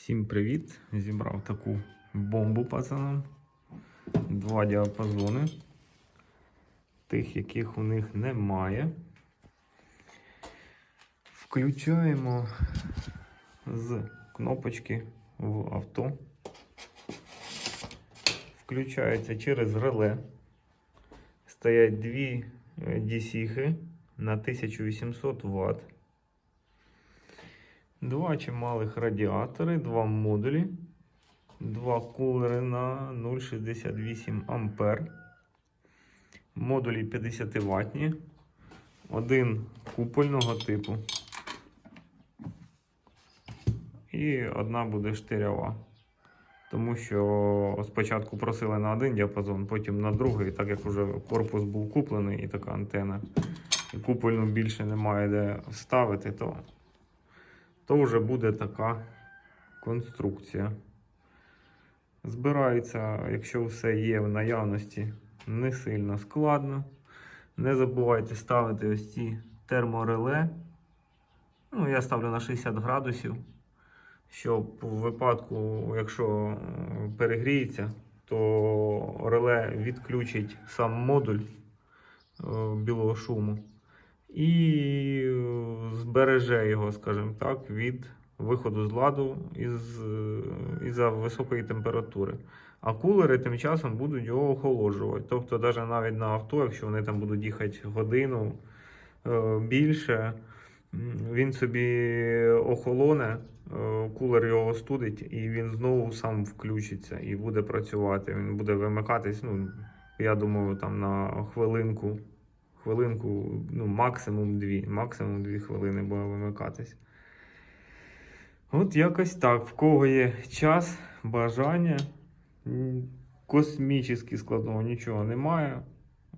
Всім привіт! Зібрав таку бомбу пацанам. Два діапазони. Тих, яких у них немає. Включаємо з кнопочки в авто. Включається через реле. Стоять дві DC на 1800 Вт. Два чималих радіатори, два модулі, два кулери на 0,68 ампер. Модулі 50 ватні, один купольного типу. І одна буде штирява. Тому що спочатку просили на один діапазон, потім на другий, так як вже корпус був куплений і така антена, і купольну більше немає де вставити, то то вже буде така конструкція. Збирається, якщо все є в наявності, не сильно складно. Не забувайте ставити ось ці термореле. Ну, я ставлю на 60 градусів, щоб в випадку, якщо е, перегріється, то реле відключить сам модуль е, білого шуму і збереже його, скажімо так, від виходу з ладу із, із-за високої температури. А кулери тим часом будуть його охолоджувати. Тобто, навіть навіть на авто, якщо вони там будуть їхати годину е, більше, він собі охолоне, е, кулер його остудить, і він знову сам включиться і буде працювати. Він буде вимикатись, ну, я думаю, там на хвилинку хвилинку, ну, максимум дві, максимум дві хвилини буде вимикатись. От якось так. В кого є час, бажання. Космічно складного нічого немає.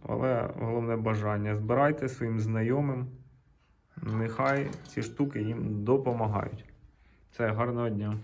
Але головне бажання. Збирайте своїм знайомим. Нехай ці штуки їм допомагають. Це гарного дня.